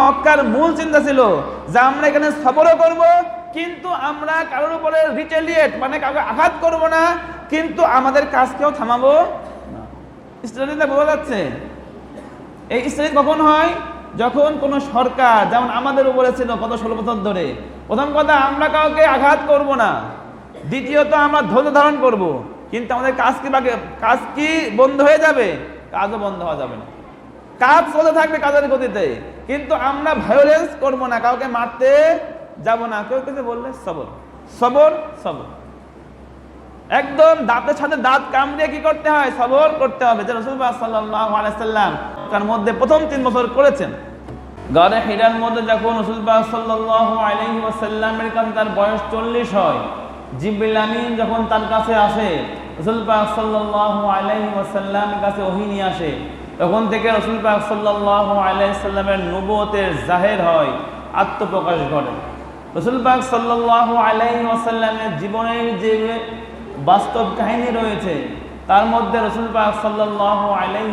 মক্কার মূল চিন্তা ছিল যে আমরা এখানে সফরও করব, কিন্তু আমরা কারোর উপরে রিটেলিয়েট মানে কাউকে আঘাত করব না, কিন্তু আমাদের কাজকেও থামাবো না। বোঝা যাচ্ছে? এই স্ট্র্যাটেজি কখন হয়? যখন কোনো সরকার, যেমন আমাদের উপরে ছিল কত ষোলো বছর ধরে, প্রথম কথা আমরা কাউকে আঘাত করব না। দ্বিতীয়ত আমরা ধৈর্য ধারণ করব, কিন্তু আমাদের কাজ কি বাকি, কাজ কি বন্ধ হয়ে যাবে? কাজও বন্ধ হওয়া যাবে না। কাজ চলতে থাকবে কাজের গতিতে। কিন্তু আমরা ভায়োলেন্স করব না, কাউকে মারতে যাব না। কেউ কিছু বললে সবর সবর সবর। একদম দাঁতের সাথে দাঁত কামড়িয়ে কি করতে হয়? সবর করতে হবে। যে রসুলবাহ সাল্লাহ আলাইসাল্লাম তার মধ্যে প্রথম তিন বছর করেছেন। গড়ে হিরার মধ্যে যখন রসুলবাহ সাল্লাহ কাছে তার বয়স চল্লিশ হয় আমিন যখন তার কাছে আসে রসুলবাহ সাল্লাহ আলহি ওসাল্লামের কাছে ওহি নিয়ে আসে তখন থেকে রসুল পাক সাল্লাহ আলাইসাল্লামের নবতের জাহের হয়, আত্মপ্রকাশ ঘটে। রসুল পাক সাল্লাহ আলাই ওয়াসাল্লামের জীবনের যে বাস্তব কাহিনী রয়েছে, তার মধ্যে রসুল পাক সাল্লাহ আলাই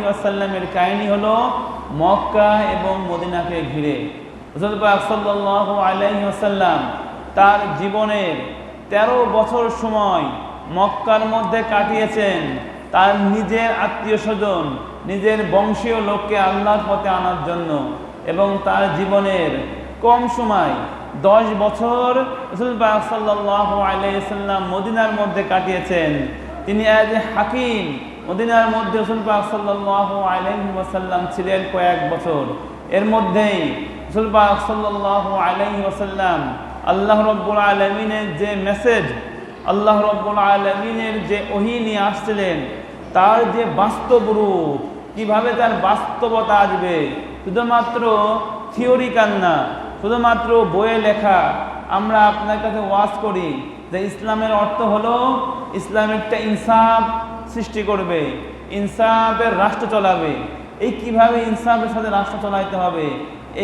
কাহিনী হলো মক্কা এবং মদিনাকে ঘিরে। রসুল পাক সাল্লাহ আলাই তার জীবনের তেরো বছর সময় মক্কার মধ্যে কাটিয়েছেন। তার নিজের আত্মীয় স্বজন, নিজের বংশীয় লোককে আল্লাহর পথে আনার জন্য এবং তার জীবনের কম সময় দশ বছর সাল্লাহ আলাইসাল্লাম মদিনার মধ্যে কাটিয়েছেন। তিনি আজ হাকিম। মদিনার মধ্যে রসুলবাহ সাল্লাহ ছিলেন কয়েক বছর। এর মধ্যেই রসুলবাহ সাল্লাহ আলহি ওসাল্লাম আল্লাহ রব্বুল আলমিনের যে মেসেজ আল্লাহ রব্বুল আলমিনের যে ওহি নিয়ে আসছিলেন তার যে বাস্তব রূপ, কীভাবে তার বাস্তবতা আসবে? শুধুমাত্র থিওরি কান্না, শুধুমাত্র বইয়ে লেখা আমরা আপনার কাছে ওয়াজ করি যে ইসলামের অর্থ হলো ইসলাম একটা ইনসাফ সৃষ্টি করবে, ইনসাফের রাষ্ট্র চলাবে। এই কীভাবে ইনসাফের সাথে রাষ্ট্র চলাইতে হবে?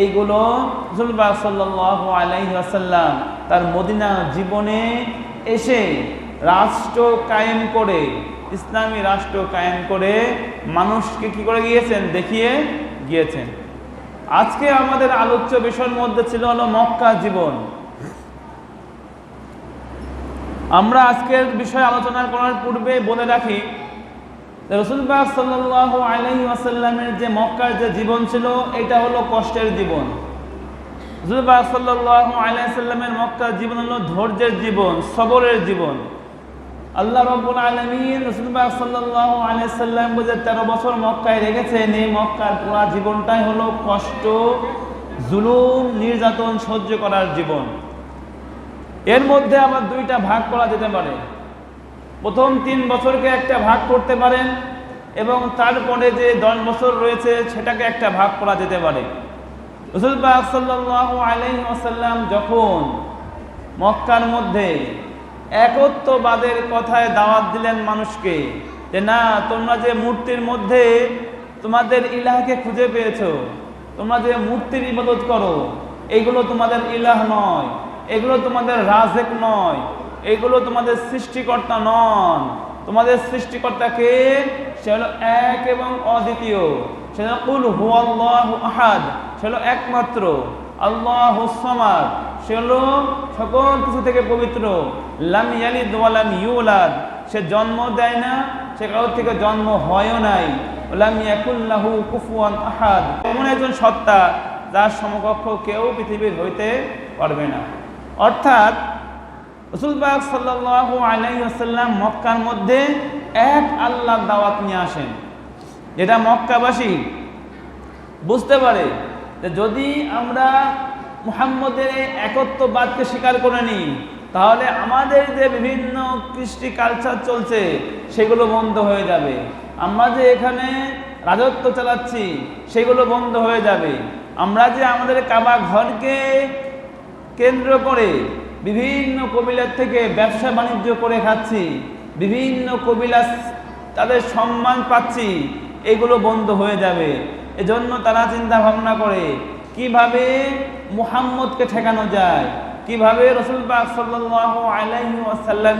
এইগুলো জুলবা সাল্লাহ আলাইহি আসাল্লাম তার মদিনা জীবনে এসে রাষ্ট্র কায়েম করে, ইসলামী রাষ্ট্র কায়েম করে মানুষকে কি করে গিয়েছেন? দেখিয়ে গিয়েছেন। আজকে আমাদের আলোচ্য বিষয়ের মধ্যে ছিল হলো মক্কা জীবন। আমরা আজকের বিষয় আলোচনা করার পূর্বে বলে রাখি রসুলবাগ সাল্লাহ আলহি আসাল্লামের যে মক্কার যে জীবন ছিল, এটা হলো কষ্টের জীবন। রসুলবাগ সাল্লাহ আলাইসাল্লামের মক্কার জীবন হলো ধৈর্যের জীবন, সবরের জীবন। আল্লাহ রব্বুল আলমিন রসুলবাগ সাল্লাহ আলাইসাল্লাম বুঝে তেরো বছর মক্কায় রেখেছেন। এই মক্কার পুরা জীবনটাই হলো কষ্ট, জুলুম, নির্যাতন সহ্য করার জীবন। এর মধ্যে আবার দুইটা ভাগ করা যেতে পারে। প্রথম তিন বছরকে একটা ভাগ করতে পারেন এবং তারপরে যে দশ বছর রয়েছে, সেটাকে একটা ভাগ করা যেতে পারে। রসুলবাগ সাল্লাহ আলহিম আসাল্লাম যখন মক্কার মধ্যে একত্ববাদের কথায় দাওয়াত দিলেন মানুষকে যে, না, তোমরা যে মূর্তির মধ্যে তোমাদের ইলাহকে খুঁজে পেয়েছ, তোমরা যে মূর্তির ইবাদত করো, এগুলো তোমাদের ইলাহ নয়, এগুলো তোমাদের রাজেক নয়, এগুলো তোমাদের সৃষ্টিকর্তা নন। তোমাদের সৃষ্টিকর্তাকে সে হলো এক এবং অদ্বিতীয়। সে হলো কুল হু আল্লাহ আহাদ। সে হলো একমাত্র আল্লাহ সমাদ। সে হলো সকল কিছু থেকে পবিত্র। লাম ইয়ালিদ ইউলাদ। সে জন্ম দেয় না, সে কারোর থেকে জন্ম হয়ও নাই। লাম ইয়াকুল্লাহু কুফুয়ান আহাদ। এমন একজন সত্তা যার সমকক্ষ কেউ পৃথিবীর হইতে পারবে না। অর্থাৎ রসুলবাগ সাল্লাহ আলাইসাল্লাম মক্কার মধ্যে এক আল্লাহ দাওয়াত নিয়ে আসেন। যেটা মক্কাবাসী বুঝতে পারে যে যদি আমরা মুহাম্মদের একত্ববাদকে স্বীকার করে নিই তাহলে আমাদের যে বিভিন্ন কৃষ্টি কালচার চলছে, সেগুলো বন্ধ হয়ে যাবে। আমরা যে এখানে রাজত্ব চালাচ্ছি, সেগুলো বন্ধ হয়ে যাবে। আমরা যে আমাদের কাবা ঘরকে কেন্দ্র করে বিভিন্ন কবিলার থেকে ব্যবসা বাণিজ্য করে খাচ্ছি, বিভিন্ন কবিলা তাদের সম্মান পাচ্ছি, এগুলো বন্ধ হয়ে যাবে। এজন্য তারা চিন্তা ভাবনা করে কীভাবে মুহাম্মদকে ঠেকানো যায়? কীভাবে রসুল পাক সাল্লাহ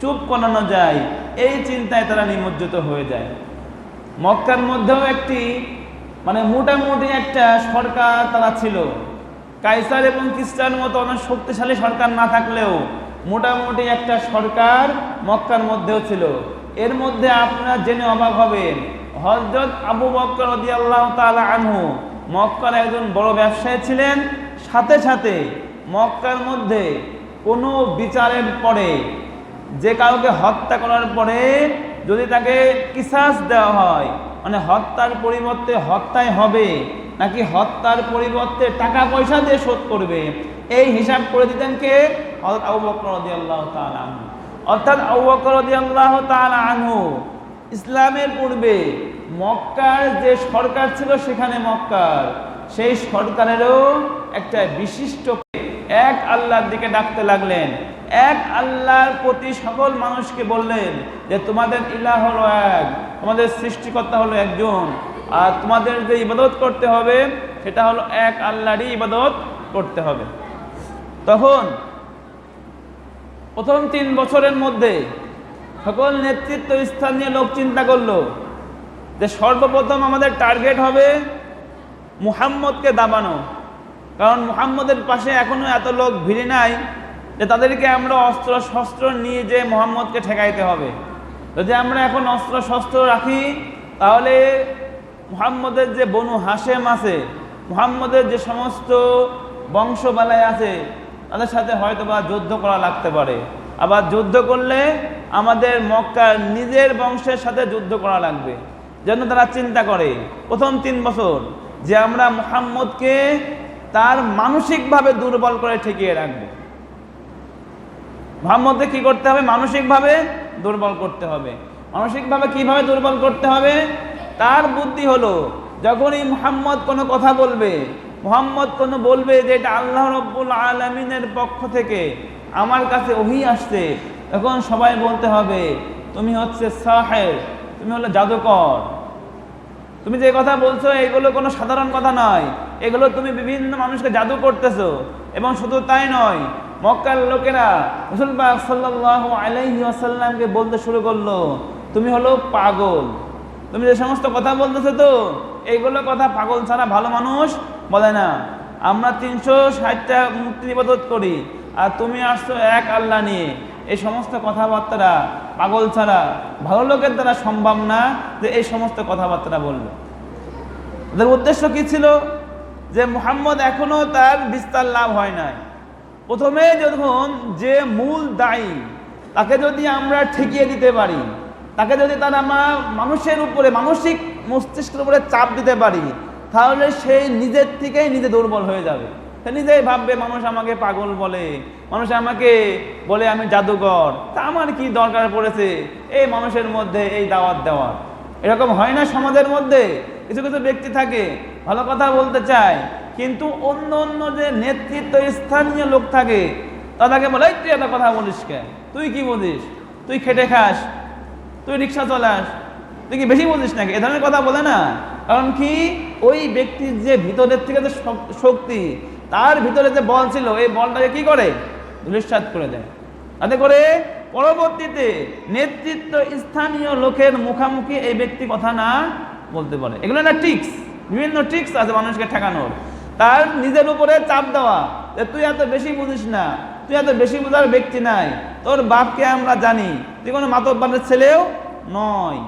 চুপ করানো যায়? এই চিন্তায় তারা নিমজ্জিত হয়ে যায়। মক্কার মধ্যেও একটি মানে মোটামুটি একটা সরকার তারা ছিল। কাইসার এবং খ্রিস্টান মতো অনেক শক্তিশালী সরকার না থাকলেও মোটামুটি একটা সরকার মক্কার মধ্যেও ছিল। এর মধ্যে আপনারা জেনে অবাক হবেন হজরত আবু বক্কর আনহু মক্কার একজন বড় ব্যবসায়ী ছিলেন। সাথে সাথে মক্কার মধ্যে কোনো বিচারের পরে যে কাউকে হত্যা করার পরে যদি তাকে কিসাস দেওয়া হয় মানে হত্যার পরিবর্তে হত্যায় হবে, নাকি হত্যার পরিবর্তে টাকা পয়সা দিয়ে শোধ করবে, এই হিসাব করে দিতেন কে? আনহু। অর্থাৎ ইসলামের পূর্বে মক্কার যে সরকার ছিল সেখানে মক্কার। সেই সরকারেরও একটা বিশিষ্ট এক আল্লাহর দিকে ডাকতে লাগলেন। এক আল্লাহর প্রতি সকল মানুষকে বললেন যে, তোমাদের ইলাহ হলো এক, তোমাদের সৃষ্টিকর্তা হলো একজন। আর তোমাদের যে ইবাদত করতে হবে, সেটা হলো এক আল্লাহরই ইবাদত করতে হবে। তখন প্রথম তিন বছরের মধ্যে সকল নেতৃত্ব স্থানীয় লোক চিন্তা করল যে সর্বপ্রথম আমাদের টার্গেট হবে মুহাম্মদকে দাবানো। কারণ মুহাম্মদের পাশে এখনও এত লোক ভিড়ে নাই যে তাদেরকে আমরা অস্ত্র শস্ত্র নিয়ে যে মোহাম্মদকে ঠেকাইতে হবে। যদি আমরা এখন অস্ত্র শস্ত্র রাখি, তাহলে মুহাম্মদের যে বনু হাসেম আছে, মুহাম্মদের যে সমস্ত বংশবালায় আছে, তাদের সাথে হয়তো বা যুদ্ধ করা লাগতে পারে। আবার যুদ্ধ করলে আমাদের মক্কার নিজের বংশের সাথে যুদ্ধ করা লাগবে। যেন তারা চিন্তা করে। প্রথম তিন বছর যে আমরা মুহাম্মদকে তার মানসিকভাবে দুর্বল করে ঠেকিয়ে রাখব। মোহাম্মদকে কি করতে হবে? মানসিকভাবে দুর্বল করতে হবে। মানসিকভাবে কীভাবে দুর্বল করতে হবে? তার বুদ্ধি হলো, যখনই মুহাম্মদ কোনো কথা বলবে, মোহাম্মদ কোনো বলবে যে এটা আল্লাহ রব্বুল আলমিনের পক্ষ থেকে আমার কাছে ওহি আসছে, তখন সবাই বলতে হবে, তুমি হচ্ছে সাহেব তুমি হলো জাদুকর। তুমি যে কথা বলছো, এগুলো কোনো সাধারণ কথা নয়। এগুলো তুমি বিভিন্ন মানুষকে জাদু করতেছো, এবং শুধু তাই নয়, মক্কার লোকেরা মুসলমান সাল্লাহ আলাইহি আসাল্লামকে বলতে শুরু করল, তুমি হলো পাগল। তুমি যে সমস্ত কথা বলতেছো তো এইগুলো কথা পাগল ছাড়া ভালো মানুষ বলে না। আমরা তিনশো ষাটটা মূর্তি ইবাদত করি, আর তুমি আসছো এক আল্লাহ নিয়ে। এই সমস্ত কথাবার্তা পাগল ছাড়া, ভালো লোকের দ্বারা সম্ভব না যে এই সমস্ত কথাবার্তা বলবে। ওদের উদ্দেশ্য কি ছিল? যে মোহাম্মদ এখনও তার বিস্তার লাভ হয় নাই। প্রথমে যখন যে মূল দায়ী, তাকে যদি আমরা ঠেকিয়ে দিতে পারি, তাকে যদি তার আমরা মানুষের উপরে, মানসিক মস্তিষ্কের উপরে চাপ দিতে পারি, তাহলে সেই নিজের থেকেই নিজে দুর্বল হয়ে যাবে। সে নিজেই ভাববে মানুষ আমাকে পাগল বলে মানুষ আমাকে বলে আমি জাদুঘর তা আমার কি দরকার পড়েছে এই মানুষের মধ্যে এই দাওয়াত দেওয়ার? এরকম হয় না সমাজের মধ্যে? কিছু কিছু ব্যক্তি থাকে ভালো কথা বলতে চায় কিন্তু অন্য অন্য যে নেতৃত্ব স্থানীয় লোক থাকে তাদেরকে বলে "এই, তুই এত কথা বলিস কে তুই কি বলিস? তুই খেটে খাস তুই রিক্সা চলাস তুই কি বেশি বলিস নাকি? এ ধরনের কথা বলে না। কারণ কি? ওই ব্যক্তির যে ভিতরের থেকে যে শক্তি তার ভিতরে যে বল ছিল, এই বলটাকে কি করে? ধূলিসাৎ করে দেয়। তাতে করে পরবর্তীতে নেতৃত্ব স্থানীয় লোকের মুখামুখি এই ব্যক্তি কথা না বলতে পারে। এগুলো না ট্রিক্স বিভিন্ন ট্রিক্স আছে মানুষকে ঠেকানোর। তার নিজের উপরে চাপ দেওয়া, যে তুই এত বেশি বুঝিস না, তুই এত বেশি বোঝার ব্যক্তি নাই, তোর বাপকে আমরা জানি, তুই কোনো মাতব্বারের ছেলেও নয়।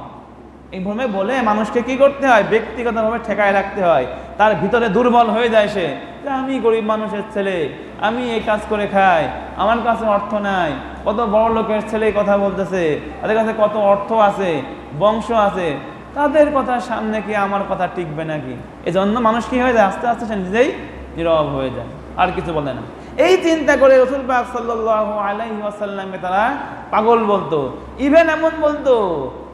এইভাবে বলে মানুষকে কি করতে হয়? ব্যক্তিগতভাবে ঠেকায় রাখতে হয়। তার ভিতরে দুর্বল হয়ে যায় সে। আমি গরিব মানুষের ছেলে, আমি এই কাজ করে খাই, আমার কাছে অর্থ নাই, কত বড় লোকের ছেলে কথা বলতেছে, তাদের কাছে কত অর্থ আছে, বংশ আছে, তাদের কথার সামনে কি আমার কথা টিকবে নাকি? এই জন্য মানুষ কি হয়ে যায়? আস্তে আস্তে সে নিজেই নীরব হয়ে যায়। আর কিছু বলে না। এই চিন্তা করে রসুল পাক সাল্লাহ আলাইহি ওয়াসাল্লামকে তারা পাগল বলতো। ইভেন এমন বলতো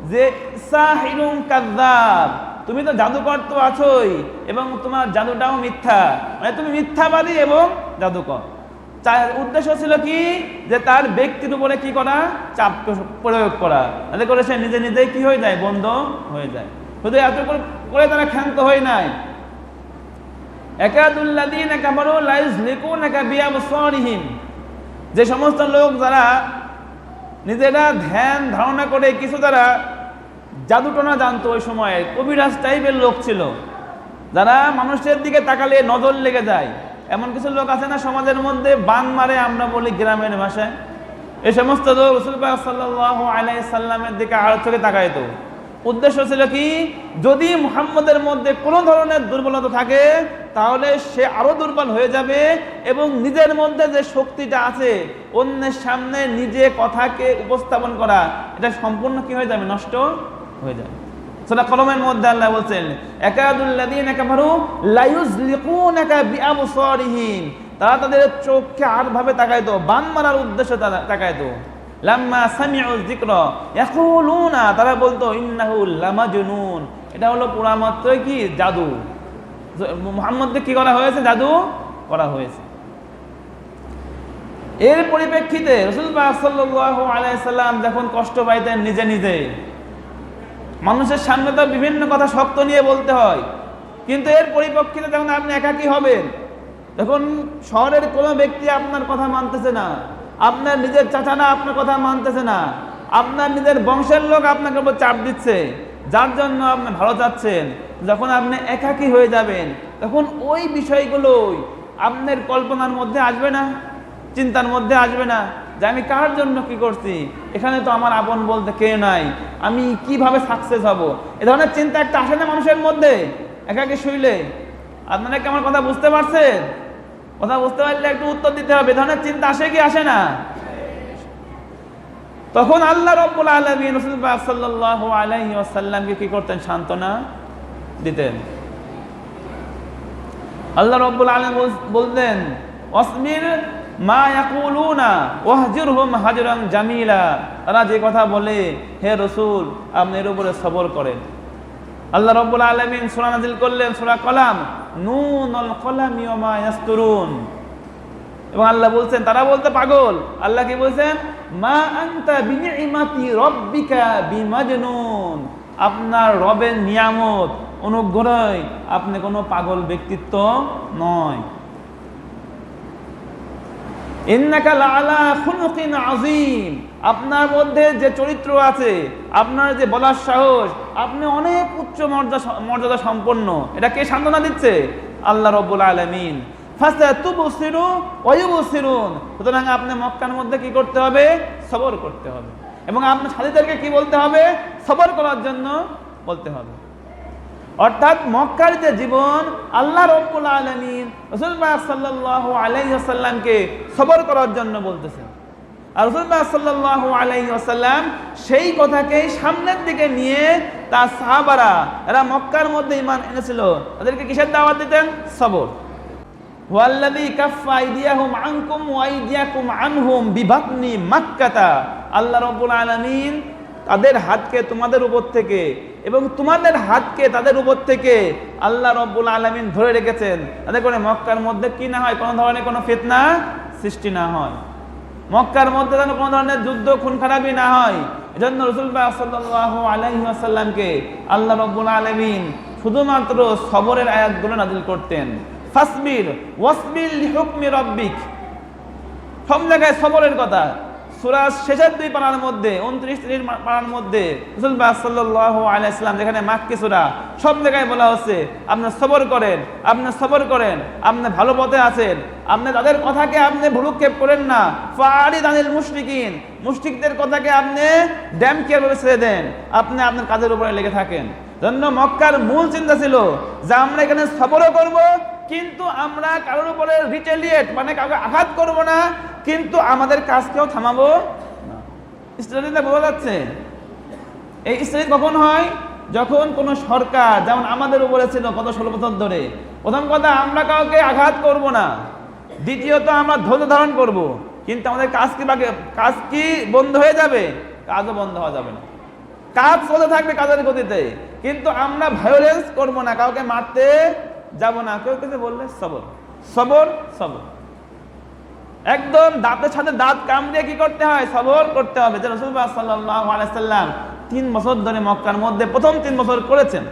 যে সাহিরুম কাদ্দাব, তুমি তো জাদুকর তো আছোই, এবং তোমার জাদুটাও মিথ্যা। মানে তুমি মিথ্যাবাদী এবং জাদুকর। তার উদ্দেশ্য ছিল কি? যে তার ব্যক্তির উপরে কি করা? চাপ প্রয়োগ করা। তাতে করে সে নিজে নিজেই কি হয়ে যায়? বন্ধ হয়ে যায়। শুধু এত করে- তারা ক্ষান্ত হয় নাই। একাদুল্লাদিন কামারু লাইজ লিকুন একা বিয়া বসরিহীন যে সমস্ত লোক যারা নিজেরা ধ্যান ধারণা করে কিছু তারা জাদুটনা জানতো ওই সময়ে, কবিরাজ টাইপের লোক ছিল। যারা মানুষের দিকে তাকালে নজর লেগে যায়। এমন কিছু লোক আছে না সমাজের মধ্যে বান মারে আমরা বলি গ্রামের ভাষায়। এই সমস্ত লোক রসুল সাল্লাহ আলাই সাল্লামের দিকে আর চোখে তাকাইতো। উদ্দেশ্য ছিল কি? যদি মুহাম্মদের মধ্যে কোনো ধরনের দুর্বলতা থাকে তাহলে সে আরও দুর্বল হয়ে যাবে এবং নিজের মধ্যে যে শক্তিটা আছে, অন্যের সামনে নিজে কথাকে উপস্থাপন করা, এটা সম্পূর্ণ কি হয়ে যাবে? নষ্ট হয়ে যাবে। সেটা মধ্যে আল্লাহ বলছেন কাফারু লায়ুজলিকুনাকা বিআবসারিহিম। তারা তাদের চোখকে আর ভাবে তাকাইতো বান মারার উদ্দেশ্যে তারা বলতো এটা হলো পুরা মাত্র কি? জাদু। মুহাম্মদকে কি করা হয়েছে? জাদু করা হয়েছে। এর পরিপ্রেক্ষিতে রসুল আলাইহি যখন কষ্ট পাইতেন নিজে নিজে, মানুষের সামনে তো বিভিন্ন কথা শক্ত নিয়ে বলতে হয়, কিন্তু এর পরিপ্রেক্ষিতে যখন আপনি একাকী হবেন, তখন শহরের কোনো ব্যক্তি আপনার কথা মানতেছে না, আপনার নিজের চাচানা আপনার কথা মানতেছে না, আপনার নিজের বংশের লোক আপনাকে চাপ দিচ্ছে, যার জন্য আপনি ভালো চাচ্ছেন যখন আপনি একাকী হয়ে যাবেন, তখন ওই বিষয়গুলোই আপনার কল্পনার মধ্যে আসবে না, চিন্তার মধ্যে আসবে না যে আমি কার জন্য কি করছি? এখানে তো আমার আপন বলতে কে নাই। আমি কীভাবে সাকসেস হব? এ ধরনের চিন্তা একটা আসে না মানুষের মধ্যে, একাকে শুইলে। আপনারা কি আমার কথা বুঝতে পারছেন? কথা বুঝতে পারলে একটু উত্তর দিতে হবে। এ ধরনের চিন্তা আসে কি আসে না? তখন আল্লাহ রব্বুল আলমী রসুল সাল্লাহ আসাল্লামকে কি করতেন? সান্ত্বনা দিতেন। আল্লাহ রব্বুল আলম বলতেন, অসমির মা ইয়াকুলুনা ওয়াহজুরহুম হাজরান জামিলা। তারা যে কথা বলে, হে রসুল, আপনি এর উপরে সবর করেন। আল্লাহ রব্বুল আলামিন সূরা নাজিল করলেন, সূরা কলাম, নুনুল কলামি ওয়া মা ইয়াসতুরুন। এবং আল্লাহ বলছেন, তারা বলতে পাগল। আল্লাহ কি বলছেন? মা আনতা বিনিমাতি রব্বিকা বিমাজনুন। আপনার রবের নিয়ামত অনুগ্রহে আপনি কোনো পাগল ব্যক্তিত্ব নয়। আযীম। আপনার মধ্যে যে চরিত্র আছে, আপনার যে বলার সাহস, আপনি অনেক উচ্চ মর্যাদা মর্যাদা সম্পন্ন। এটা কে সান্ত্বনা দিচ্ছে? আল্লাহ রব্বুল আলামিন। সুতরাং আপনি মক্কার মধ্যে কি করতে হবে? সবর করতে হবে। এবং আপনার সাথীদেরকে কি বলতে হবে? সবর করার জন্য বলতে হবে। অর্থাৎ মক্কার যে জীবন আল্লাহ রব্বুল আলমিন রসুলবাহ সাল্লাহ আলাইসাল্লামকে সবর করার জন্য বলতেছেন। আর রসুলবাহ সাল্লাহ আলাইসাল্লাম সেই কথাকেই সামনের দিকে নিয়ে তার সাহাবারা, এরা মক্কার মধ্যে ইমান এনেছিল, তাদেরকে কিসের দাওয়াত দিতেন? সবর। আনহুম মাক্কাতা। আল্লাহ রাব্বুল আলামিন তাদের হাতকে তোমাদের উপর থেকে এবং তোমাদের হাতকে তাদের উপর থেকে আল্লাহ রব্বুল আলমিন ধরে রেখেছেন। তাদের করে মক্কার মধ্যে কি না হয়, কোনো ধরনের কোনো ফিতনা সৃষ্টি না হয়। মক্কার মধ্যে যেন কোনো ধরনের যুদ্ধ খুন খারাপি না হয়, এজন্য রসুল্লাহ সাল্লাহ আলহিমাসাল্লামকে আল্লাহ রব্বুল আলমিন শুধুমাত্র সবরের আয়াতগুলো নাজিল করতেন। ফাসবির ওয়াসবিল হুকমি রব্বিক। সব জায়গায় সবরের কথা। সুরাজ শেষের দুই পাড়ার মধ্যে, উনত্রিশ ত্রিশ পাড়ার মধ্যে রসুল্লাহ সাল্লাহ আলাইসলাম যেখানে মাক্কি সুরা, সব জায়গায় বলা হচ্ছে, আপনি সবর করেন, আপনি সবর করেন, আপনি ভালো পথে আছেন, আপনি তাদের কথাকে আপনি ভুরুক্ষেপ করেন না ফারি দানিল মুশরিকিন, মুশরিকদের কথাকে আপনি ড্যাম কেয়ার ভাবে ছেড়ে দেন, আপনি আপনার কাজের উপরে লেগে থাকেন। জন্য মক্কার মূল চিন্তা ছিল যে আমরা এখানে সবরও করব, কিন্তু আমরা কারোর উপরে রিটেলিয়েট মানে কাউকে আঘাত করব না কিন্তু আমাদের কাজকেও থামাবো না। বোঝা যাচ্ছে? এই স্টাডি কখন হয়? যখন কোনো সরকার, যেমন আমাদের উপরে ছিল কত ষোলো বছর ধরে, প্রথম কথা আমরা কাউকে আঘাত করব না। দ্বিতীয়ত আমরা ধৈর্য ধারণ করব। কিন্তু আমাদের কাজ কি বাকি, কাজ কি বন্ধ হয়ে যাবে? কাজও বন্ধ হওয়া যাবে না। কাজ চলতে থাকবে কাজের গতিতে। কিন্তু আমরা ভায়োলেন্স করব না, কাউকে মারতে যাব না। কেউ কিছু বললে, সবর। সবর সবর। একদম দাঁতের সাথে দাঁত কামড়িয়ে কি করতে হয়? সবর করতে হবে। যে রসুল সাল্লাহ তিন বছর ধরে মক্কার মধ্যে প্রথম তিন বছর করেছেন।